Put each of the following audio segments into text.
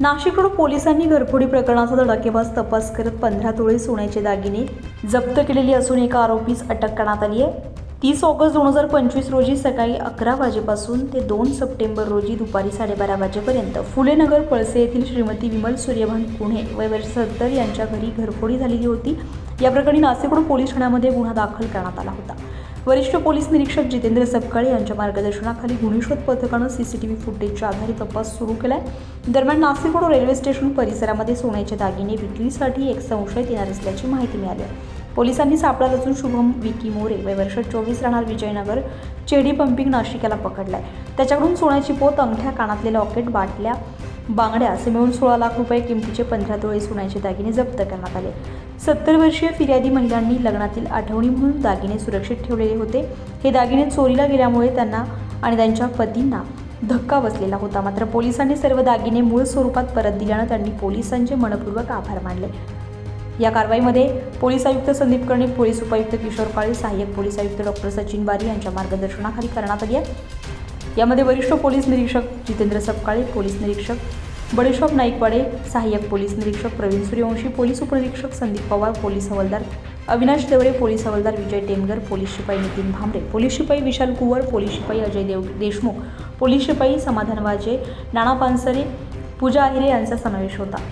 नाशिक पोलिसांनी घरफोडी प्रकरणाचा धडाकेबाज तपास करत पंधरा तोळे सोन्याचे दागिने जप्त केलेली असून एका आरोपीस अटक करण्यात आली आहे. तीस ऑगस्ट दोन हजार पंचवीस रोजी सकाळी अकरा वाजेपासून ते दोन सप्टेंबर रोजी दुपारी साडेबारा वाजेपर्यंत फुलेनगर पळसे येथील श्रीमती विमल सूर्यभान कुणे वय वर्ष सत्तर यांच्या घरी घरफोडी झालेली होती. या प्रकरणी नाशिक पोलीस ठाण्यामध्ये गुन्हा दाखल करण्यात आला होता. वरिष्ठ पोलीस निरीक्षक जितेंद्र सपकाळे यांच्या मार्गदर्शनाखाली गुन्हे शोध पथकानं सीसीटीव्ही फुटेजच्या आधारे तपास सुरू केलाय. दरम्यान नाशिक रोड रेल्वे स्टेशन परिसरामध्ये सोन्याचे दागिने विक्रीसाठी एक संशयित येणार असल्याची माहिती मिळाली. आहे पोलिसांनी सापळा रचून शुभम विकी मोरे वय वर्ष चोवीस राहणार विजयनगर चेडी पंपिंग नाशिक याला पकडलाय. त्याच्याकडून सोन्याची पोत अंगठ्या कानातले लॉकेट बाटल्या बांगड्या असे मिळून सोळा लाख रुपये किमतीचे पंधरा तोळे सोन्याचे दागिने जप्त करण्यात आले. सत्तर वर्षीय फिर्यादी महिलांनी लग्नातील आठवणी म्हणून दागिने सुरक्षित ठेवलेले होते. हे दागिने चोरीला गेल्यामुळे त्यांना आणि त्यांच्या पतींना धक्का बसलेला होता. मात्र पोलिसांनी सर्व दागिने मूळ स्वरूपात परत दिल्यानं त्यांनी पोलिसांचे मनपूर्वक आभार मानले. या कारवाईमध्ये पोलीस आयुक्त संदीप कर्णिक पोलीस उपायुक्त किशोर काळे सहाय्यक पोलीस आयुक्त डॉक्टर सचिन बारी यांच्या मार्गदर्शनाखाली करण्यात आली आहे. यामध्ये वरिष्ठ पोलीस निरीक्षक जितेंद्र सपकाळे पोलीस निरीक्षक बडेश्वर नाईकवाडे सहाय्यक पोलीस निरीक्षक प्रवीण सूर्यवंशी पोलीस उपनिरीक्षक संदीप पवार पोलीस हवालदार अविनाश देवरे पोलीस हवालदार विजय टेमगर पोलीस शिपाई नितीन भांबरे पोलीस शिपाई विशाल कुवर पोलीस शिपाई अजय देव देशमुख पोलीस शिपाई समाधान वाजे नाना पानसरे पूजा आहिरे यांचा समावेश होता.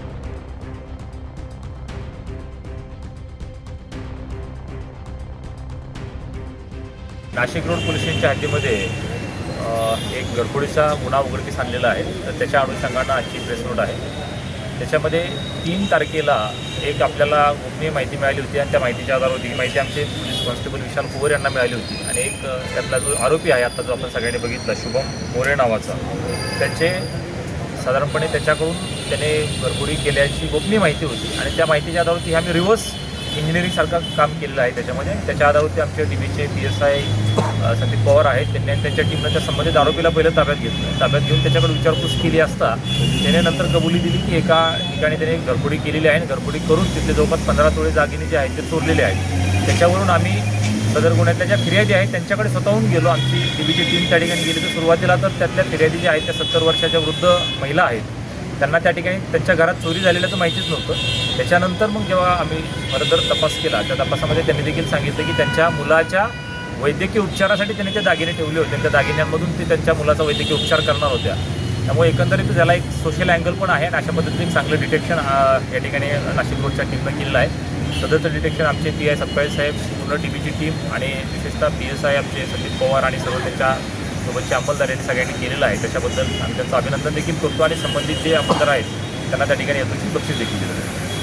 नाशिक रोड पोलीस स्टेशनच्या हद्दीमध्ये एक घरफोडीचा गुन्हा उघडकीस आणलेला आहे. तर त्याच्या अनुषंगानं आजची प्रेस नोट आहे. त्याच्यामध्ये तीन तारखेला एक आपल्याला गोपनीय माहिती मिळाली होती आणि त्या माहितीच्या आधारावरती ही माहिती आमचे पोलीस कॉन्स्टेबल विशाल कुवर यांना मिळाली होती. आणि एक त्यातला जो आरोपी आहे आता जो आपण सगळ्यांनी बघितला शुभम मोरे नावाचा त्याचे साधारणपणे त्याच्याकडून त्याने घरफोडी केल्याची गोपनीय माहिती होती. आणि त्या माहितीच्या आधारावरती आम्ही रिव्हर्स इंजिनिअरिंगसारखं काम केलेलं आहे त्याच्यामध्ये. त्याच्या आधारावरती आमचे डी बीचे P S I Sandeep Pawar आहेत. त्यांनी त्यांच्या टीमनं त्या संबंधित आरोपीला पहिलं ताब्यात घेतलं. ताब्यात घेऊन त्याच्याकडे विचारपूस केली असता त्याने नंतर कबुली दिली की एका ठिकाणी त्याने घरफोडी केलेली आहे आणि घरफोडी करून तिथले जवळपास पंधरा तोळे दागिने जे आहेत ते चोरलेले आहेत. त्याच्यावरून आम्ही सदर गुन्ह्यातल्या ज्या फिर्यादी आहेत त्यांच्याकडे स्वतःहून गेलो. आमची डी बीची टीम त्या ठिकाणी गेली. तर सुरुवातीला तर त्यातल्या फिर्यादी ज्या आहेत त्या सत्तर वर्षाच्या वृद्ध महिला आहेत. त्यांना त्या ठिकाणी त्यांच्या घरात चोरी झालेल्याचं माहितीच नव्हतं. त्याच्यानंतर मग जेव्हा आम्ही फर्दर तपास केला त्या तपासामध्ये त्यांनी देखील सांगितलं की त्यांच्या मुलाच्या वैद्यकीय उपचारासाठी त्यांनी ते दागिने ठेवले होते. त्या दागिन्यांमधून ते त्यांच्या मुलाचा वैद्यकीय उपचार करणार होत्या. त्यामुळे एकंदरीत त्याला एक सोशल अँगल पण आहे आणि अशा पद्धतीने एक चांगलं डिटेक्शन या ठिकाणी नाशिक रोडच्या टीमनं केलेलं आहे. सदरचं डिटेक्शन आमचे पी आय सप्पाळे साहेब पूर्ण टी बीची टीम आणि विशेषतः पी एस आय आमचे संदीप पवार आणि सर्व त्यांच्या सोबतचे अंमलदार यांनी सगळ्यांनी केलेलं आहे. त्याच्याबद्दल आम्ही त्यांचं अभिनंदन देखील करतो आणि संबंधित जे अंमलदार आहेत त्यांना त्या ठिकाणी यातून बक्षीस देखील दिलं जाईल